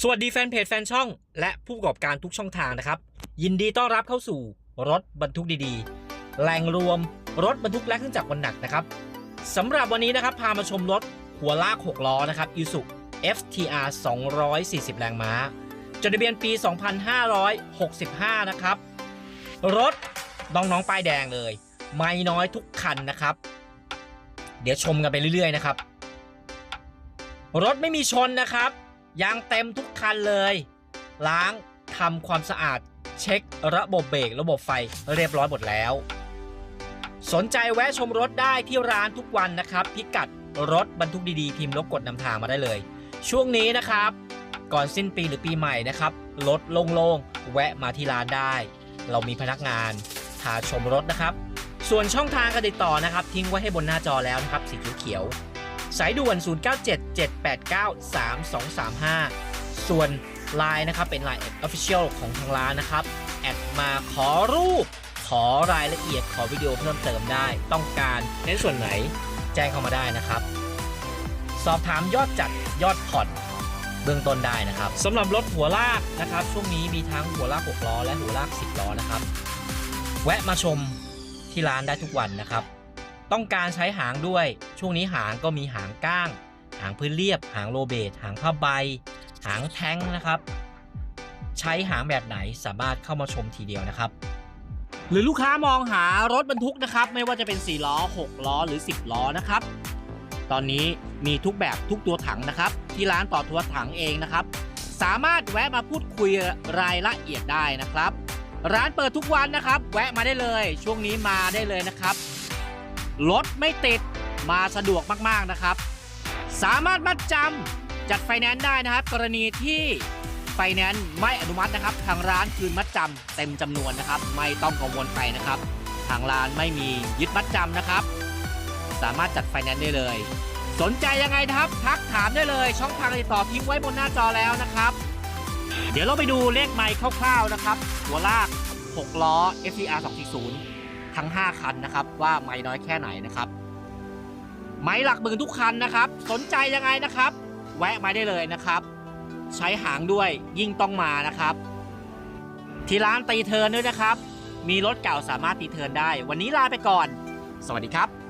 สวัสดีแฟนเพจแฟนช่อง และผู้ประกอบการทุกช่องทางนะครับ ยินดีต้อนรับเข้าสู่รถบรรทุกดีๆแหล่งรวมรถบรรทุกและเครื่องจักรกลหนักนะครับสำหรับวันนี้นะครับพามาชมรถหัวลาก 6 ล้อนะครับ i s u FTR 240 แรงม้า จดทะเบียนปี 2565 นะครับ รถน้องๆป้ายแดงเลย ไม่น้อยทุกคันนะครับ เดี๋ยวชมกันไปเรื่อยๆนะครับ รถไม่มีชนนะครับ ยางเต็มทุกคันเลย ล้างทำความสะอาด เช็คระบบเบรกระบบไฟเรียบร้อยหมดแล้ว สนใจแวะชมรถได้ที่ร้านทุกวันนะครับ พิกัดรถบรรทุกดีๆพิมพ์ลบกดนำทางมาได้เลย ช่วงนี้นะครับ ก่อนสิ้นปีหรือปีใหม่นะครับรถโล่งๆแวะมาที่ร้านได้ เรามีพนักงานพาชมรถนะครับ ส่วนช่องทางการติดต่อนะครับ ทิ้งไว้ให้บนหน้าจอแล้วนะครับสีเขียว สายด่วน 0977893235 ส่วน Line นะครับเป็น Line Official ของทางร้านนะครับ แอดมาขอรูป ขอรายละเอียดขอวิดีโอเพิ่มเติมได้ ต้องการในส่วนไหนแจ้งเข้ามาได้นะครับ สอบถามยอดจัดยอดผ่อนเบื้องต้นได้นะครับสำหรับรถหัวลากนะครับช่วงนี้มีทั้งหัวลาก 6 ล้อ และหัวลาก 10 ล้อนะครับ แวะมาชมที่ร้านได้ทุกวันนะครับ ต้องการใช้หางด้วย ช่วงนี้หางก็มีหางก้าง หางพื้นเรียบ หางโลเบตหางผ้าใบ หางแท้งนะครับ ใช้หางแบบไหนสามารถเข้ามาชมทีเดียวนะครับ หรือลูกค้ามองหารถบรรทุกนะครับ ไม่ว่าจะเป็น 4 ล้อ 6 ล้อหรือ 10 ล้อนะครับ ตอนนี้มีทุกแบบทุกตัวถังนะครับ ที่ร้านต่อตัวถังเองนะครับ สามารถแวะมาพูดคุยรายละเอียดได้นะครับ ร้านเปิดทุกวันนะครับ แวะมาได้เลย ช่วงนี้มาได้เลยนะครับ รถไม่ติดมาสะดวกมากๆนะครับ สามารถมัดจำจัดไฟแนนซ์ได้นะครับ กรณีที่ไฟแนนซ์ไม่อนุมัตินะครับ ทางร้านคืนมัดจำเต็มจำนวนนะครับ ไม่ต้องกังวลไปนะครับ ทางร้านไม่มียึดมัดจำนะครับ สามารถจัดไฟแนนซ์ได้เลย สนใจยังไงนะครับทักถามได้เลย ช่องทางติดต่อทิ้งไว้บนหน้าจอแล้วนะครับ เดี๋ยวเราไปดูเลขไมค์คร่าวๆนะครับ หัวลาก 6 ล้อ FCR 240 ทั้ง 5 คันนะครับ ว่าไม้น้อยแค่ไหนนะครับ ไม้หลักหมื่นทุกคันนะครับ สนใจยังไงนะครับ แวะมาได้เลยนะครับ ใช้หางด้วยยิ่งต้องมานะครับ ที่ร้านตีเทิร์นด้วยนะครับ มีรถเก่าสามารถตีเทิร์นได้ วันนี้ลาไปก่อน สวัสดีครับ